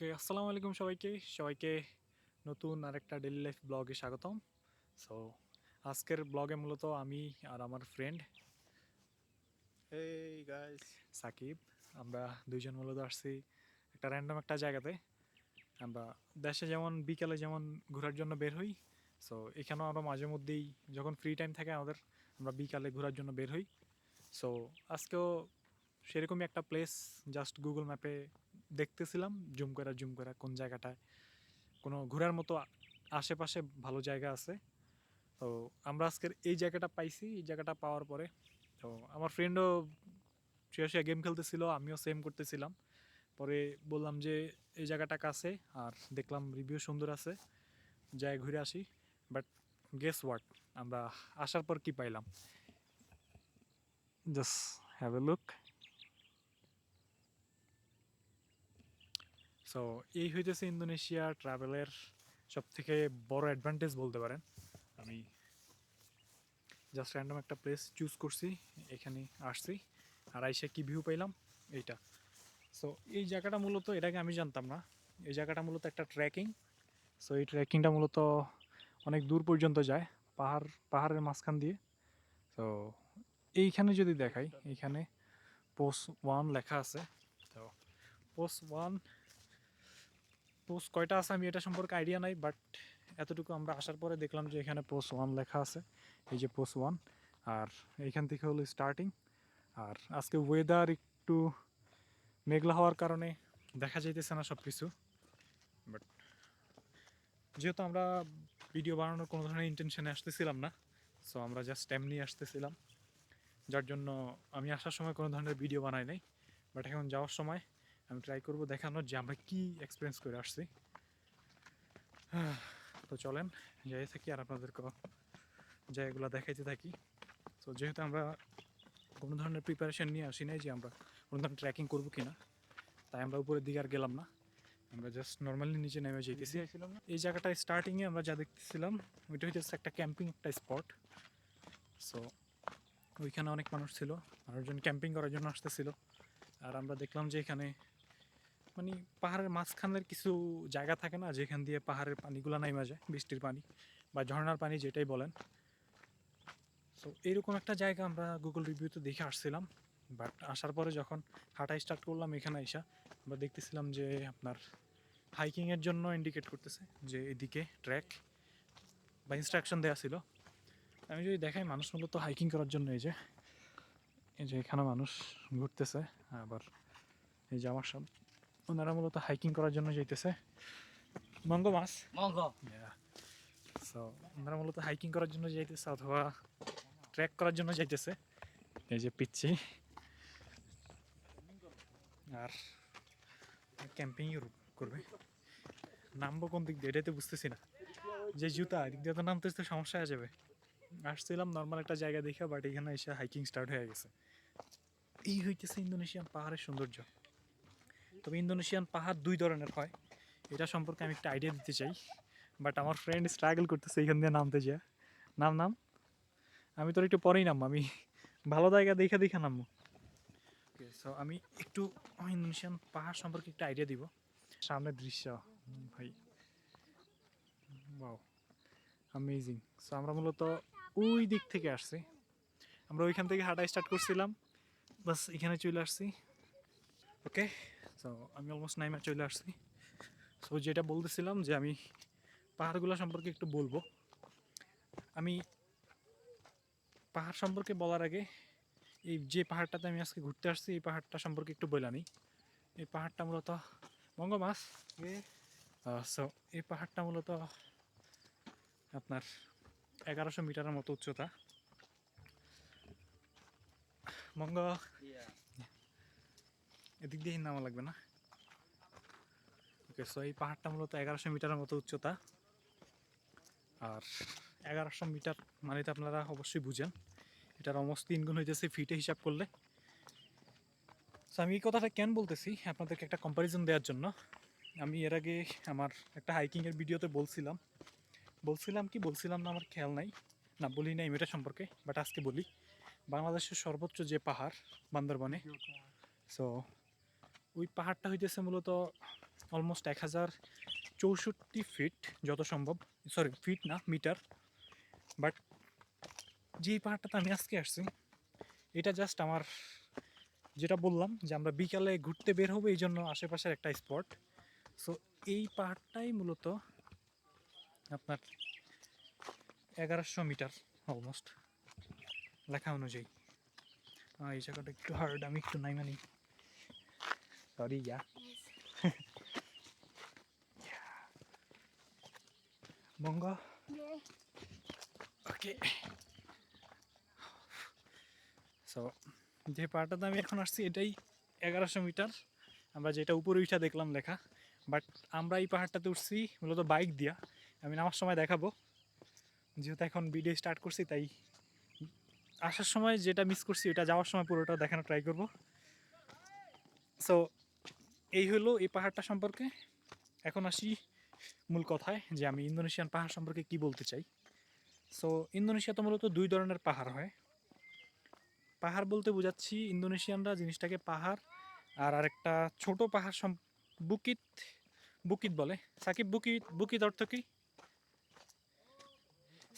ওকে আসসালামু আলাইকুম সবাইকে। সবাইকে নতুন আরেকটা ডেলি লাইফ ব্লগে স্বাগতম। সো আজকের ব্লগে মূলত আমি আর আমার ফ্রেন্ড. সাকিব আমরা দুইজন মূলত আসছি একটা র্যান্ডম একটা জায়গাতে। আমরা দেশে যেমন বিকালে যেমন ঘোরার জন্য বের হই সো এখানেও আমরা মাঝে মধ্যেই যখন ফ্রি টাইম থাকে আমাদের আমরা বিকালে ঘোরার জন্য বের হই। সো আজকেও সেরকমই একটা প্লেস জাস্ট গুগল ম্যাপে দেখতেছিলাম, জুম করে জুম করে কোন জায়গাটায়, কোনো ঘোরার মতো আশেপাশে ভালো জায়গা আছে। তো আমরা আজকের এই জায়গাটা পাইছি, এই জায়গাটা পাওয়ার পরে, তো আমার ফ্রেন্ডও শুয়ে শুয়ে গেম খেলতেছিল, আমিও সেম করতেছিলাম। পরে বললাম যে, এই জায়গাটা কাছে, আর দেখলাম রিভিউ সুন্দর আছে, যাই ঘুরে আসি। বাট গেস হোয়াট আমরা আসার পর কি পাইলাম? Just have a look so এই হইতেছে ইন্দোনেশিয়া ট্রাভেলের সব থেকে বড় অ্যাডভান্টেজ বলতে পারেন। আমি জাস্ট র্যান্ডম একটা প্লেস চুজ করছি, এখানে আসছি, আর আইসে কি ভিউ পাইলাম? এইটা। সো এই জায়গাটা মূলত এটাকে আমি জানতাম না, এই জায়গাটা মূলত একটা ট্রেকিং সো এই ট্রেকিংটা মূলত অনেক দূর পর্যন্ত যায়, পাহাড়, পাহাড়ের মাঝখান দিয়ে। তো এইখানে যদি দেখাই এইখানে পোস্ট ওয়ান লেখা আছে। তো পোস্ট ওয়ান পোস্ট কয়টা আছে আমি এটা সম্পর্কে আইডিয়া নাই বাট এতটুকু আমরা আসার পরে দেখলাম যে এখানে পোস্ট ওয়ান লেখা আছে, এই যে পোস্ট ওয়ান আর এইখান থেকে হলো স্টার্টিং আর আজকে ওয়েদার একটু মেঘলা হওয়ার কারণে দেখা যাইতেছে না সব কিছু বাট যেহেতু আমরা ভিডিও বানানোর কোনো ধরনের ইন্টেনশনে আসতেছিলাম না সো আমরা জাস্ট এমনি আসতেছিলাম, যার জন্য আমি আসার সময় কোনো ধরনের ভিডিও বানাই নাই বাট এখন যাওয়ার সময় আমি ট্রাই করব দেখানোর যে আমরা কী এক্সপিরিয়েন্স করে আসছি। তো চলেন যাই থাকি আর আপনাদেরকে জায়গাগুলো দেখাইতে থাকি। তো যেহেতু আমরা কোনো ধরনের প্রিপারেশন নিয়ে আসি নাই যে আমরা কোনো ধরনের ট্রেকিং করব কি না তাই আমরা উপরের দিকে আর গেলাম না। আমরা জাস্ট নর্মালি নিচে নেমে যেতেছি এই জায়গাটা স্টার্টিংয়ে আমরা যা দেখতেছিলাম ওইটা হচ্ছে একটা ক্যাম্পিং একটা স্পট সো ওইখানে অনেক মানুষ ছিল মানুষজন ক্যাম্পিং করার জন্য আসতেছিল। আর আমরা দেখলাম যে এখানে মানে পাহাড়ের মাঝখানের কিছু জায়গা থাকে না, যেখান দিয়ে পাহাড়ের পানিগুলো নাইমা যায়, বৃষ্টির পানি বা ঝর্ণার পানি যেটাই বলেন। সো এইরকম একটা জায়গা আমরা গুগল রিভিউতে দেখে আসছিলাম বাট আসার পরে যখন হাঁটা স্টার্ট করলাম এখানে এসা আমরা দেখতেছিলাম যে আপনার হাইকিংয়ের জন্য ইন্ডিকেট করতেছে যে এদিকে ট্র্যাক বা ইনস্ট্রাকশন দেওয়া ছিল। আমি যদি দেখাই, মানুষ মূলত হাইকিং করার জন্য এই যে এই যে এখানে মানুষ ঘুরতেছে, আবার এই যে আমার সব ওনারা মূলত হাইকিং করার জন্য যাইতেছে মঙ্গ মাছ Monggo. সো ওনারা মূলত হাইকিং করার জন্য যাইতেছে অথবা ট্রেক করার জন্য যাইতেছে এই যে পিচ্ছি আর ক্যাম্পিং করবে নামবো কোন দিক দিয়ে এটাই তো বুঝতেছি না যে জুতা এদিক দিয়ে তো নামতে তো সমস্যা হয়ে যাবে আসছিলাম নর্মাল একটা জায়গা দেখে বাট এখানে এসে হাইকিং স্টার্ট হয়ে গেছে এই হইতেছে ইন্দোনেশিয়ান পাহাড়ের সৌন্দর্য তবে ইন্দোনেশিয়ান পাহাড় দুই ধরনের হয়। এটা সম্পর্কে আমি একটা আইডিয়া দিতে চাই। বাট আমার ফ্রেন্ড স্ট্রাগল করতেছে এখান দিয়ে নামতে যায়। নাম নাম? আমি তোর একটু পরেই নামবো, আমি ভালো জায়গা দেখে দেখে নামবো। ওকে সো আমি একটু ইন্দোনেশিয়ান পাহাড় সম্পর্কে একটা আইডিয়া দিব। সামনের দৃশ্য, ভাই। বাও অ্যামেজিং সো আমরা মূলত ওই দিক থেকে আসছি। আমরা ওইখান থেকে হাঁটা স্টার্ট করছিলাম। বাস এখানে চলে আসছি। ওকে সো আমি অলমোস্ট নাইমে চলে আসছি। সো যেটা বলতেছিলাম যে আমি পাহাড়গুলো সম্পর্কে একটু বলব। আমি পাহাড় সম্পর্কে বলার আগে এই যে পাহাড়টাতে আমি আজকে ঘুরতে আসছি, এই পাহাড়টা সম্পর্কে একটু বলে নিই। এই পাহাড়টা মূলত মঙ্গ মাছ। সো এই পাহাড়টা মূলত আপনার এগারোশো মিটারের মতো উচ্চতা। মঙ্গ. এদিক দিয়ে নামা লাগবে না। ওকে সো এই পাহাড়টা মূলত এগারোশো মিটারের মতো উচ্চতা। আর এগারোশো মিটার মানে তো আপনারা অবশ্যই বুঝেন। এটার অলমোস্ট তিন গুণ হইতেছে ফিটে হিসাব করলে। সো আমি এই কথাটা কেন বলতেছি? আপনাদেরকে একটা কম্প্যারিজন দেওয়ার জন্য। আমি এর আগে আমার একটা হাইকিংয়ের ভিডিওতে বলছিলাম। বলছিলাম কি? বলছিলাম না, আমার খেয়াল নাই। না, বলি নাই এটা সম্পর্কে বাট আজকে বলি। বাংলাদেশের সর্বোচ্চ যে পাহাড়, বান্দরবনে। সো ওই পাহাড়টা হইতেছে মূলত অলমোস্ট এক হাজার চৌষট্টি ফিট যত সম্ভব সরি ফিট না মিটার বাট যেই পাহাড়টাতে আমি আজকে আসছি, এটা জাস্ট আমার যেটা বললাম যে আমরা বিকালে ঘুরতে বের হব এই জন্য আশেপাশের একটা স্পট সো এই পাহাড়টাই মূলত আপনার এগারোশো মিটার অলমোস্ট লেখা অনুযায়ী। এই জায়গাটা একটু হার্ড আমি একটু নাই। মানি সরি ইয়া বঙ্গ ওকে সো যে পাহাড়টাতে আমি এখন আসছি এটাই এগারোশো মিটার। আমরা যেটা উপরে উঠা দেখলাম লেখা। বাট আমরা এই পাহাড়টাতে উঠছি মূলত বাইক দিয়া। আমি নামার সময় দেখাবো। যেহেতু এখন ভিডিও স্টার্ট করছি তাই আসার সময় যেটা মিস করছি ওটা যাওয়ার সময় পুরোটা দেখানো ট্রাই করব। সো এই হলো এই পাহাড়টা সম্পর্কে। এখন আসি মূল কথায় যে আমি ইন্দোনেশিয়ান পাহাড় সম্পর্কে কি বলতে চাই। সো ইন্দোনেশিয়াতে মূলত দুই ধরনের পাহাড় হয়। পাহাড় বলতে বোঝাচ্ছি ইন্দোনেশিয়ানরা জিনিসটাকে পাহাড় আর আরেকটা ছোট পাহাড় সম বুকিত বুকিত বলে। সাকিব, বুকিত বুকিত অর্থ কি?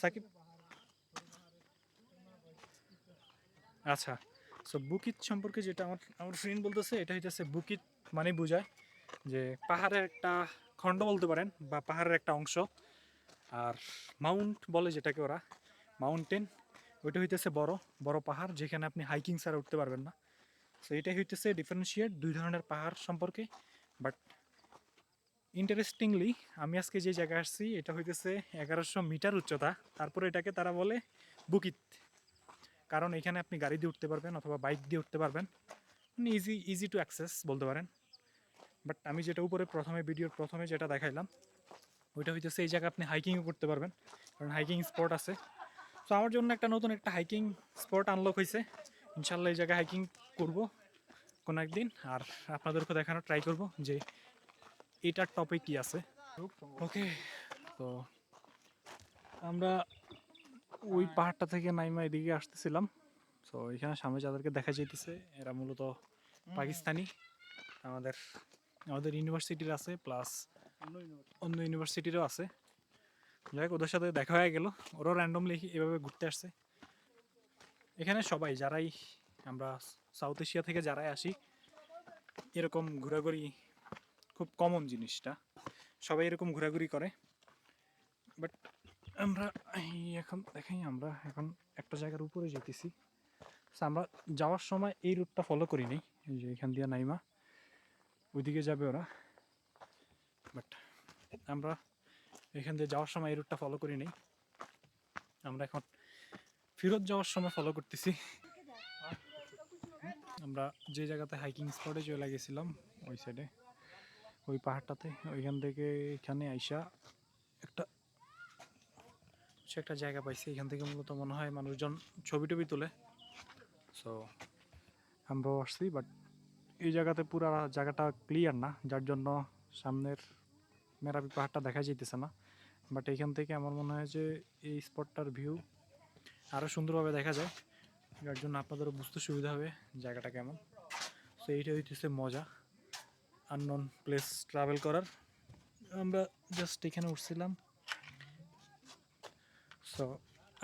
সাকিব? আচ্ছা। সো বুকিত সম্পর্কে যেটা আমার আমার ফ্রেন্ড বলতেছে, এটা হইতেছে বুকিত মানে বোঝায় যে পাহাড়ের একটা খণ্ড বলতে পারেন বা পাহাড়ের একটা অংশ। আর মাউন্ট বলে যেটাকে ওরা মাউন্টেন ওইটা হইতেছে বড় বড় পাহাড় যেখানে আপনি হাইকিং ছাড়া উঠতে পারবেন না। সো এটাই হইতেছে ডিফারেন্সিয়েট দুই ধরনের পাহাড় সম্পর্কে। বাট ইন্টারেস্টিংলি আমি আজকে যে জায়গায় আসছি, এটা হইতেছে এগারোশো মিটার উচ্চতা। তারপরে এটাকে তারা বলে বুকিত কারণ এখানে আপনি গাড়ি দিয়ে উঠতে পারবেন অথবা বাইক দিয়ে উঠতে পারবেন। মানে ইজি ইজি টু অ্যাক্সেস বলতে পারেন। বাট আমি যেটা উপরে প্রথমে ভিডিওর প্রথমে যেটা দেখাইলাম, ওইটা হইতেছে এই জায়গায় আপনি হাইকিংও করতে পারবেন। কারণ হাইকিং স্পট আছে। তো আমার জন্য একটা নতুন একটা হাইকিং স্পট আনলক হয়েছে ইনশাল্লাহ এই জায়গায় হাইকিং করব কোনো একদিন। আর আপনাদেরকে দেখানো ট্রাই করব যে এটার টপে কি আছে। ওকে তো আমরা ওই পাহাড়টা থেকে নাইমা এদিকে আসতেছিলাম। তো এখানে সামনে যাদেরকে দেখা যাইতেছে এরা মূলত পাকিস্তানি। আমাদের আমাদের ইউনিভার্সিটির আছে প্লাস অন্য ইউনিভার্সিটিরও আছে। যাই হোক ওদের সাথে দেখা হয়ে গেল। ওরাও র্যান্ডমলি এভাবে ঘুরতে আসছে। এখানে সবাই যারাই আমরা সাউথ এশিয়া থেকে যারাই আসি এরকম ঘোরাঘুরি খুব কমন জিনিসটা। সবাই এরকম ঘোরাঘুরি করে। বাট আমরা এখন দেখাই আমরা এখন একটা জায়গার উপরে যেতেছি So, আমরা যাওয়ার সময় এই রুটটা ফলো করিনি এই যে এখান দিয়ে নাইমা ওইদিকে যাবে ওরা। বাট আমরা এখান দিয়ে যাওয়ার সময় এই রুটটা ফলো করি নেই। আমরা এখন ফেরত যাওয়ার সময় ফলো করতেছি। আমরা যে জায়গাতে হাইকিং স্পটে চলে গেছিলাম ওই সাইডে ওই পাহাড়টাতে ওইখান থেকে এখানে আইসা একটা সে একটা জায়গা পাইছি, এখান থেকে মূলত মনে হয় মানুষজন ছবি টবি তোলে। সো আমরাও আসছি বাট এই জায়গাতে পুরা জায়গাটা ক্লিয়ার না, যার জন্য সামনের মেরাবি পাহাড়টা দেখা যাইতেছে না। বাট এখান থেকে আমার মনে হয় যে এই স্পটটার ভিউ আরও সুন্দরভাবে দেখা যায়, যার জন্য আপনাদেরও বুঝতে সুবিধা হবে জায়গাটা কেমন। সো এইটা হইতেছে মজা আননোন প্লেস ট্রাভেল করার। আমরা জাস্ট এখানে উঠছিলাম। সো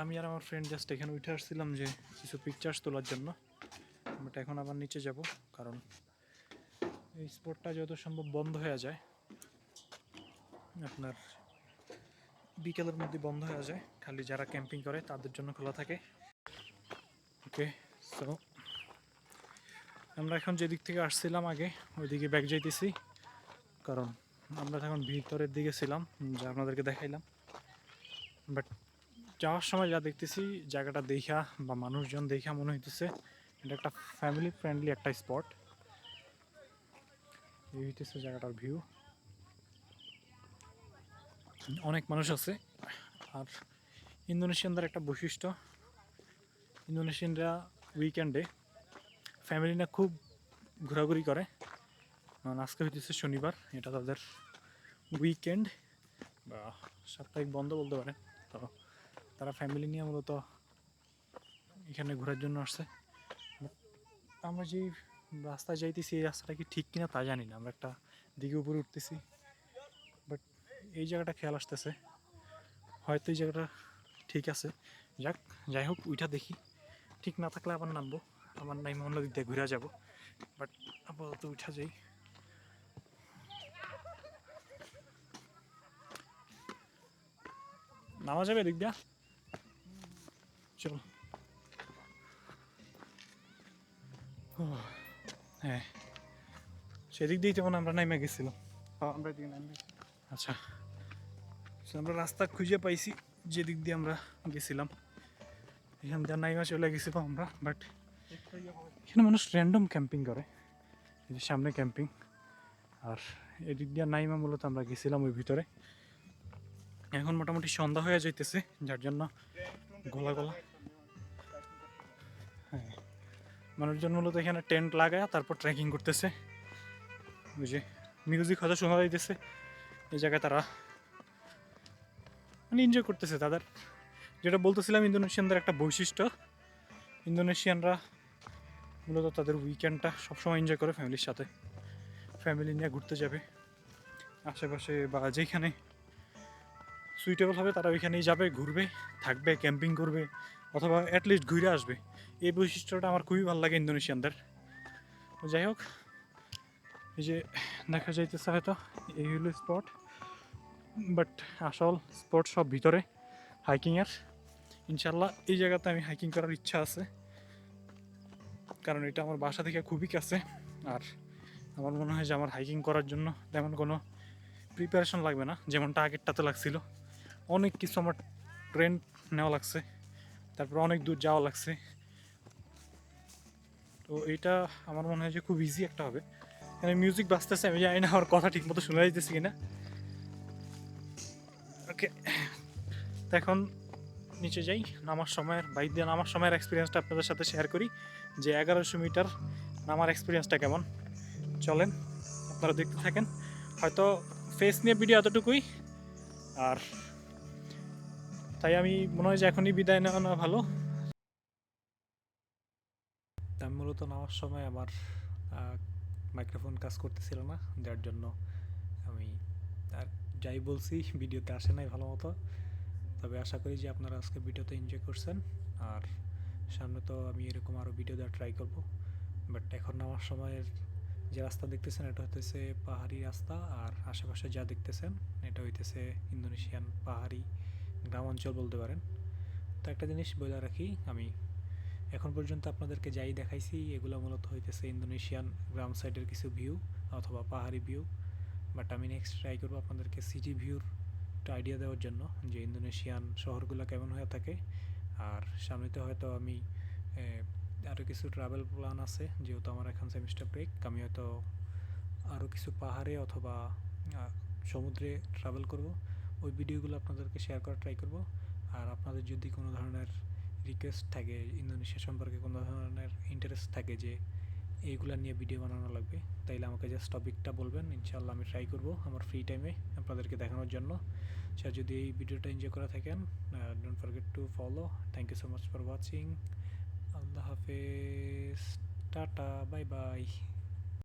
আমি আর আমার ফ্রেন্ড জাস্ট এখানে উঠে আসছিলাম যে কিছু পিকচার্স তোলার জন্য। বাট এখন আবার নিচে যাব, কারণ এই স্পটটা যত সম্ভব বন্ধ হয়ে যায়। আপনার বিকেলের মধ্যে বন্ধ হয়ে যায়, খালি যারা ক্যাম্পিং করে তাদের জন্য খোলা থাকে। ওকে সো আমরা এখন যেদিক থেকে আসছিলাম আগে, ওইদিকে ব্যাগ যাইতেছি। কারণ আমরা তখন ভিতরের দিকে ছিলাম, যা আপনাদেরকে দেখাইলাম। বাট যাওয়ার সময় যা দেখতেছি, জায়গাটা দেখা বা মানুষজন দেখা মনে হইতেছে, এটা একটা ফ্যামিলি ফ্রেন্ডলি একটা স্পট এই হইতেছে জায়গাটার ভিউ অনেক মানুষ আছে, আর ইন্দোনেশিয়ানদের একটা বৈশিষ্ট্য, ইন্দোনেশিয়ানরা উইকেন্ডে ফ্যামিলি না খুব ঘোরাঘুরি করে। আজকে হইতেছে শনিবার, এটা তাদের উইকেন্ড বা সাপ্তাহিক বন্ধ বলতে পারে তো তারা ফ্যামিলি নিয়ে মূলত এখানে ঘোরার জন্য আসছে। আমরা যে রাস্তায় যাইতেছি, এই রাস্তাটা কি ঠিক কিনা তা জানি না। আমরা একটা দিকে উপরে উঠতেছি। বাট এই জায়গাটা খেয়াল আসতেছে। হয়তো এই জায়গাটা ঠিক আছে। যাক, যাই হোক ওইটা দেখি। ঠিক না থাকলে আবার নামবো। আমার নাই অন্য দিক দিয়ে ঘুরে যাব। বাট আপাতত উঠা যাই। নামা যাবে দিক চলো ও, হ্যাঁ সেদিক দিয়েই তখন আমরা নাইমে গেছিলাম। আমরা এদিকে নামবি। আচ্ছা। আমরা রাস্তা খুঁজে পাইছি যে দিক দিয়ে আমরা গেছিলাম। এখান দিয়ে নাইমা চলে গেছিলাম আমরা বাট এখানে মানুষ র্যান্ডম ক্যাম্পিং করে। এই যে সামনে ক্যাম্পিং আর এদিক দিয়ে নাইমা মূলত আমরা গেছিলাম ওই ভিতরে। এখন মোটামুটি সন্ধ্যা হয়ে যাইতেছে যার জন্য গলা গলা মানুষজন মূলত এখানে টেন্ট লাগায়, তারপর ট্রেকিং করতেছে। ওই যে মিউজিক হয়তো শোনা যাইতেছে, এই জায়গায় তারা মানে এনজয় করতেছে তাদের। যেটা বলতেছিলাম, ইন্দোনেশিয়ানদের একটা বৈশিষ্ট্য। ইন্দোনেশিয়ানরা মূলত তাদের উইকেন্ডটা সবসময় এনজয় করে ফ্যামিলির সাথে। ফ্যামিলি নিয়ে ঘুরতে যাবে। আশেপাশে বা যেখানে সুইটেবল হবে তারা ওইখানেই যাবে, ঘুরবে, থাকবে ক্যাম্পিং করবে। অথবা অ্যাটলিস্ট ঘুরে আসবে। এই বৈশিষ্ট্যটা আমার খুবই ভালো লাগে ইন্দোনেশিয়ানদের। যাই হোক, এই যে দেখা যাইতেছে হয়তো, এই হলো স্পট বাট আসল স্পট সব ভিতরে হাইকিংয়ের ইনশাল্লাহ এই জায়গাতে আমি হাইকিং করার ইচ্ছা আছে। কারণ এটা আমার বাসা থেকে খুবই কাছে, আর আমার মনে হয় যে আমার হাইকিং করার জন্য তেমন কোনো প্রিপারেশন লাগবে না, যেমনটা আগেরটাতে লাগছিল। অনেক কিছু আমার ট্রেন নেওয়া লাগছে। তারপর অনেক দূর যাওয়া লাগছে। তো এইটা আমার মনে হয় যে খুব ইজি একটা হবে। এখানে মিউজিক বাজতেছে, আমি জানি না আমার কথা ঠিক মতো শোনা যাইতেছে কিনা। ওকে তো এখন নিচে যাই, নামার সময়ের বাইক দিয়ে নামার সময়ের এক্সপিরিয়েন্সটা আপনাদের সাথে শেয়ার করি যে এগারোশো মিটার নামার এক্সপিরিয়েন্সটা কেমন। চলেন, আপনারা দেখতে থাকেন। হয়তো ফেস নিয়ে ভিডিও এতটুকুই, আর তাই আমি মনে হয় যে এখনই বিদায় নেওয়া নেওয়া ভালো। আমি মূলত নামার সময় আমার মাইক্রোফোন কাজ করতেছিল না যার জন্য আমি আর যাই বলছি, ভিডিওতে আসে নাই ভালো মতো তবে আশা করি যে আপনারা আজকে ভিডিওতে এনজয় করছেন। আর সামনে তো আমি এরকম আরও ভিডিও দেওয়ার ট্রাই করব। বাট এখন নামার সময়ের যে রাস্তা দেখতেছেন, এটা হইতেছে পাহাড়ি রাস্তা। আর আশেপাশে যা দেখতেছেন, এটা হইতেছে ইন্দোনেশিয়ান পাহাড়ি গ্রাম অঞ্চল বলতে পারেন। তো একটা জিনিস বলে রাখি, আমি এখন পর্যন্ত আপনাদেরকে যাই দেখাইছি, এগুলো মূলত হইতেছে ইন্দোনেশিয়ান গ্রাম সাইডের কিছু ভিউ অথবা পাহাড়ি ভিউ বাট আমি নেক্সট ট্রাই করব আপনাদেরকে সিটি ভিউর একটা আইডিয়া দেওয়ার জন্য যে ইন্দোনেশিয়ান শহরগুলো কেমন হয়ে থাকে। আর সামনেতে হয়তো আমি আরও কিছু ট্রাভেল প্ল্যান আছে, যেহেতু আমার এখন সেমিস্টার ব্রেক আমি হয়তো আরও কিছু পাহাড়ে অথবা সমুদ্রে ট্রাভেল করব। ওই ভিডিওগুলো আপনাদেরকে শেয়ার করার ট্রাই করব। আর আপনাদের যদি কোনো ধরনের রিকোয়েস্ট থাকে, ইন্দোনেশিয়া সম্পর্কে কোনো ধরনের ইন্টারেস্ট থাকে যে এইগুলা নিয়ে ভিডিও বানানো লাগবে, তাইলে আমাকে জাস্ট টপিকটা বলবেন ইনশাল্লাহ আমি ট্রাই করব আমার ফ্রি টাইমে আপনাদেরকে দেখানোর জন্য। সে যদি এই ভিডিওটা এনজয় করে থাকেন don't forget to follow thank you so much for watching আল্লাহ হাফেজ। Tata bye bye